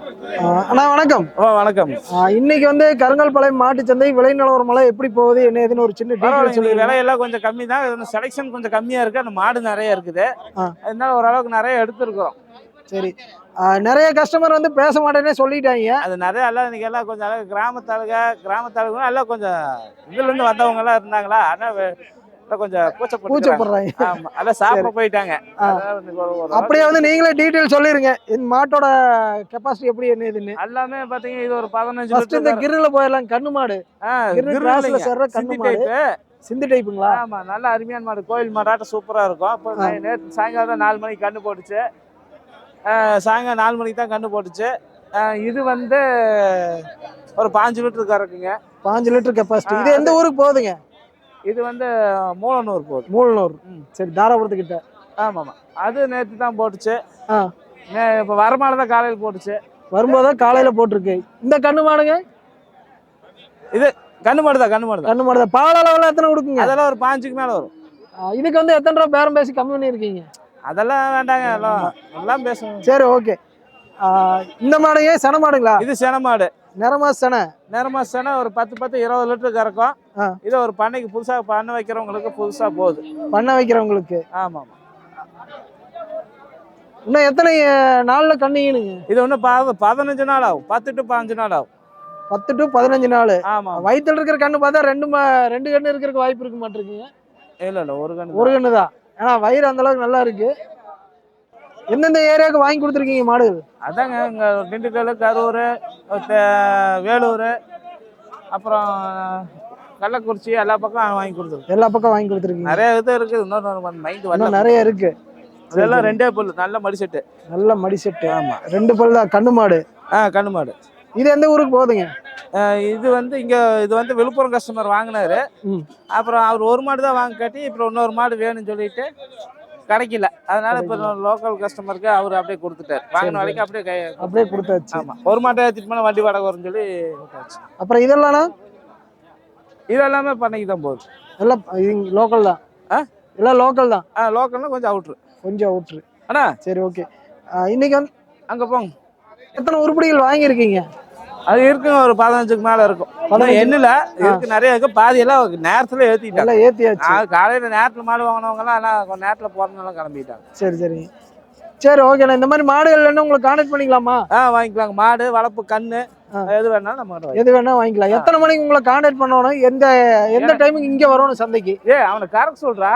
அண்ணா வணக்கம். வணக்கம். இன்னைக்கு வந்து கருங்கல்பாளையம் மாட்டு சந்தை விலை நிலவரமெல்லாம் எப்படி போகுது? என்ன ஏதுன்னு ஒரு சின்ன டீட்டெயில் சொல்லி விலையெல்லாம் கொஞ்சம் கம்மி தான். செலெக்ஷன் கொஞ்சம் கம்மியா இருக்கு. அந்த மாடு நிறைய இருக்குது. அதனால ஓரளவுக்கு நிறைய எடுத்துருக்குறோம். சரி. நிறைய கஸ்டமர் வந்து பேச மாட்டேன்னே சொல்லிட்டாங்க. அது நிறைய எல்லாம் இன்னைக்கு எல்லாம் கொஞ்சம் அழகு கிராமத்தாளுக கிராமத்தாளுங்க எல்லாம் கொஞ்சம் இதுல இருந்து வந்தவங்க எல்லாம் இருந்தாங்களா? ஆனா கொஞ்சம் கூச்சப்படுறாங்க ஆமா எல்லாம் சாப்பிட போயிட்டாங்க. அப்படியே வந்து நீங்களே டீட்டெயில் சொல்லிருங்க. இந்த மாட்டோட கெப்பாசிட்டி எப்படி என்ன ஏதுன்னு எல்லாமே பாத்தீங்க இது ஒரு பதினஞ்சு ஃபர்ஸ்ட் இந்த கிரில்ல போயிடலாம் கண்ணு மாடு. கிரு கிராஸ்ல சேர்ற கண்ணு மாடு. சிந்து டைப்புங்களா ஆமா நல்ல அருமையான மாடு. கோயில் மாடாட்டம் சூப்பரா இருக்கும். அப்போ. நேற்று சாயங்காலம் தான் நாலு மணிக்கு கண்ணு போட்டுச்சு. சாயங்காலம் நாலு மணிக்கு தான் கண்ணு போட்டுச்சு. இது வந்து ஒரு பாஞ்சு லிட்டர் கறக்குங்க பாஞ்சு லிட்டர் கெப்பாசிட்டி இது எந்த ஊருக்கு போகுதுங்க? இது வந்து மூலனூர் போகுது. மூலனூர். ம். சரி தாராபுரத்துக்கிட்ட. ஆமா ஆமா அது நேற்று தான் போட்டுச்சு. ஆ. இப்ப வரமால தான் காலையில் போட்டுச்சு. வரும்போது காலையில போட்டிருக்கு. இந்த கண்ணு மாடுங்க? கண்ணு மாடு தான் கண்ணு மாடு தான். கண்ணு மாடு தான். பால் அளவுல எத்தனை கொடுக்குங்க? அதெல்லாம் ஒரு பாஞ்சுக்கு மேல வரும். இதுக்கு வந்து எத்தனை ரூபா பேரம் பேசி கம்மி பண்ணியிருக்கீங்க? அதெல்லாம் வேண்டாங்க எல்லாம் எல்லாம் பேசணும். சரி ஓகே. இந்த மாடுங்க சென மாடுங்களா? இது சென மாடு. நிறமா செனை நேரமா சென ஒரு பத்து பத்து இருபது லிட்டர் கறக்கும். இது ஒரு பண்ணைக்கு புதுசா பண்ண வைக்கிறவங்களுக்கு புதுசா போகுது. பண்ண வைக்கிறவங்களுக்கு? ஆமா ஆமா இன்னும் எத்தனை நாள்ல கண்ணிங்கனுங்க இது ஒன்றும் பத பதினஞ்சு நாள் ஆகும். பத்து டு பதினஞ்சு நாள் ஆகும். பத்து டு பதினஞ்சு நாள்? ஆமா வயித்துல இருக்கிற கண்ணு பார்த்தா ரெண்டு ரெண்டு கண்ணு இருக்கிறதுக்கு வாய்ப்பு இருக்க மாட்டிருக்குங்க இல்ல இல்ல ஒரு கண் ஒரு கண்ணு தான். ஏன்னா வயிறு அந்த அளவுக்கு நல்லா இருக்கு. எந்தெந்த ஏரியாவுக்கு வாங்கி கொடுத்துருக்கீங்க மாடுகள் அதாங்க இங்க திண்டுக்கல் கரூர் வேலூர் அப்புறம் கள்ளக்குறிச்சி எல்லா பக்கம் வாங்கி கொடுத்துருக்கு எல்லா பக்கம் வாங்கி கொடுத்துருக்கீங்க. நிறைய இது இருக்குது இன்னொரு மைண்ட் வரல. நிறைய இருக்கு. இதெல்லாம் ரெண்டே புல் நல்ல மடிசெட்டு. நல்ல மடி செட்டு ஆமா. ரெண்டு பல் தான் கண்ணு மாடு. ஆ கண்ணு மாடு. இது எந்த ஊருக்கு போகுதுங்க? இது வந்து இங்க இது வந்து விழுப்புரம் கஸ்டமர் வாங்கினாரு. அப்புறம் அவர் ஒரு மாடு தான் வாங்க காட்டி அப்புறம் இன்னொரு மாடு வேணும்னு சொல்லிட்டு கிடைக்கல. அதனால இப்போ லோக்கல் கஸ்டமருக்கு அவர் அப்படியே கொடுத்துட்டாரு. வாங்கின வரைக்கும் அப்படியே கை அப்படியே கொடுத்தாச்சு. ஆமா. ஒரு மாட்டை ஏற்றிட்டு போனால் வண்டி வாடகை வரும்னு சொல்லி. அப்புறம் இதெல்லாம் இது எல்லாமே பண்ணைக்கு தான் போகுது. எல்லாம் லோக்கல் தான். ஆ? எல்லாம் லோக்கல் தான். ஆ லோக்கல்னா கொஞ்சம் அவுட்ரு கொஞ்சம் அவுட்ரு அண்ணா? சரி ஓகே இன்னைக்கு வந்து அங்கே போங்க. எத்தனை உருப்படிகள் வாங்கியிருக்கீங்க? அது இருக்குங்க ஒரு பதினஞ்சுக்கு மேலே இருக்கும். பதினஞ்சு. எண்ணில் இருக்கு நிறைய இருக்கு. பாதி எல்லாம் நேரத்தில் ஏற்றிட்டாங்க எல்லாம் ஏத்தியாச்சு. காலையில் நேரத்தில் மாடு வாங்கினவங்கலாம் எல்லாம் கொஞ்சம் நேரத்தில் போகிறதுனால கிளம்பிட்டாங்க. சரி சரி. சரி ஓகேண்ணா இந்த மாதிரி மாடுகள் வேணும் உங்களுக்கு கான்டாக்ட் பண்ணிக்கலாமா? ஆ வாங்கிக்கலாங்க. மாடு வளர்ப்பு கண்ணு. எது வேணாலும் நம்ம. எது வேணா வாங்கிக்கலாம். எத்தனை மணிக்கு உங்களை கான்டாக்ட் பண்ணணும்? எந்த எந்த டைமுக்கு இங்க வரணும் சந்தைக்கு? ஏய் அவனை கரெக்ட் சொல்றா.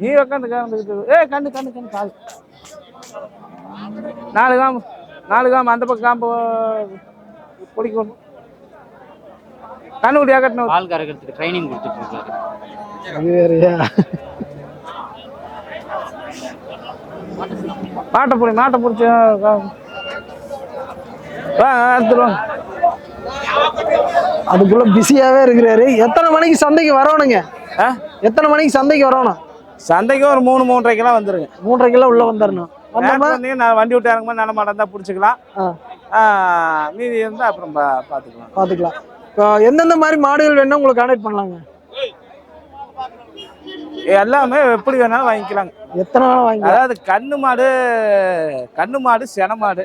நீ உட்காந்து கலந்துக்கிட்டு ஏய் கண்ணு கண்ணு கண்ணு கால். நாலு காம்பு நாலு காம்பு அந்த பக்கம் காம்பு பிடிக்கணும் கண்ணு குடியா கட்டணும் பால் கறக்கிறதுக்கு ட்ரைனிங் கொடுத்துட்டு இருக்காரு அது வேறயா மாட்டை பிடி மாட்டை பிடிச்சி வா. எடுத்துருவோம் அதுக்குள்ள பிஸியாவே இருக்கிறாரு. எத்தனை மணிக்கு சந்தைக்கு வரணுங்க ஆ? எத்தனை மணிக்கு சந்தைக்கு வரணும் சந்தைக்கு ஒரு மூணு மூன்றரைக்கெல்லாம் வந்துருங்க. மூன்றரைக்கெல்லாம் உள்ள வந்துடணும் நான் வண்டி விட்டு இறங்கும்போது நல்ல மாடம் தான் பிடிச்சிக்கலாம். மீதி இருந்தால் அப்புறம் பார்த்துக்கலாம் பாத்துக்கலாம். இப்போ எந்தெந்த மாதிரி மாடுகள் வேணும் உங்களுக்கு கான்டாக்ட் பண்ணலாங்க. எல்லாமே எப்படி வேணாலும் வாங்கிக்கலாங்க. எத்தனை வேணா வாங்கிக்கலாம். அதாவது கண்ணு மாடு கண்ணு மாடு சென மாடு.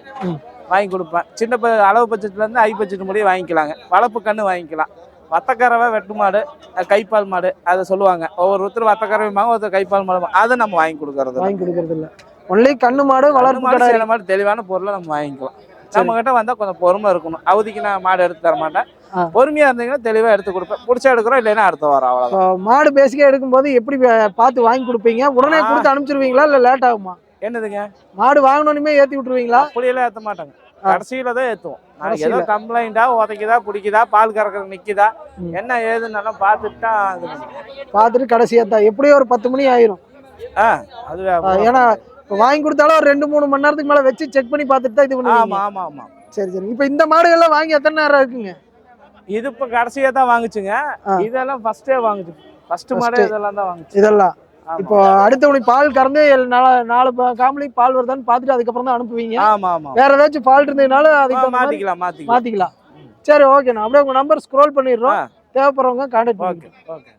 வாங்கி கொடுப்பேன். சின்ன ப அளவு பட்சத்துல இருந்து ஐ பட்ஜெட் முடிய வாங்கிக்கலாங்க. வளர்ப்பு கண்ணு வாங்கிக்கலாம். வத்தக்கறவை வெட்டு மாடு கைப்பால் மாடு அதை சொல்லுவாங்க. ஒவ்வொருத்தர் வத்தக்கறவைமாங்க ஒருத்தர் கைப்பால் மாடு அதை நம்ம வாங்கி கொடுக்கறது. வாங்கி கொடுக்கறது இல்ல ஒன்லி கண்ணு மாடு வளர்ப்பு மாடு கடை மாடு தெளிவான பொருளை நம்ம வாங்கிக்கலாம் நம்ம கிட்ட வந்தா கொஞ்சம் பொறுமை இருக்கணும் அவதிக்கு நான் மாடு எடுத்து தர மாட்டேன். பொறுமையா இருந்தீங்கன்னா தெளிவா எடுத்து கொடுப்பேன் பிடிச்சா எடுக்கிறோம் இல்லைன்னா அடுத்த வாரம் அவ்வளவுதான் இப்போ மாடு பேசிக்கா எடுக்கும்போது எப்படி பார்த்து வாங்கி கொடுப்பீங்க உடனே. கொடுத்து அனுப்பிச்சிருவீங்களா இல்ல லேட் ஆகுமா என்னதுங்க மாடு வாங்கினோடனே ஏத்தி விட்டுருவீங்களா அப்படியெல்லாம் ஏத்த மாட்டாங்க. கடைசியில தான் ஏத்துவோம் ஏதோ. கம்ப்ளைண்டா உதைக்குதா பிடிக்குதா பால் கறக்கிறது நிக்குதா. என்ன ஏதுன்னு பார்த்துட்டு தான். பார்த்துட்டு கடைசியா தான் எப்படியும் ஒரு பத்து மணி ஆயிரும் ஏன்னா வாங்கி கொடுத்தாலும் ஒரு ரெண்டு மூணு மணி நேரத்துக்கு மேல வச்சு செக் பண்ணி பார்த்துட்டு தான் இது ஆமா பண்ணுவீங்க. ஆமா ஆமா சரி சரி. இப்போ இந்த மாடுகள்லாம் வாங்கி எத்தனை நேரம் இருக்குங்க? இது இப்ப கடைசியா தான் வாங்குச்சுங்க. இதெல்லாம் ஃபர்ஸ்டே வாங்குச்சு. ஃபர்ஸ்ட் மாடே. இதெல்லாம் தான் வாங்குச்சு. இதெல்லாம். இப்போ அடுத்த உனக்கு பால் கறந்து நாலு காம்பளி பால் வருதான்னு பார்த்துட்டு அதுக்கப்புறம் தான் அனுப்புவீங்க. ஆமா ஆமா வேற ஏதாச்சும் ஃபால்ட் இருந்ததுனால அதுக்கு மாத்திக்கலாம் மாத்திக்கலாம். மாத்திக்கலாம். சரி ஓகே நான் அப்படியே உங்க நம்பர் ஸ்க்ரோல் பண்ணிடுறோம். தேவைப்படுறவங்க கான்டாக்ட் ஓகே ஓகே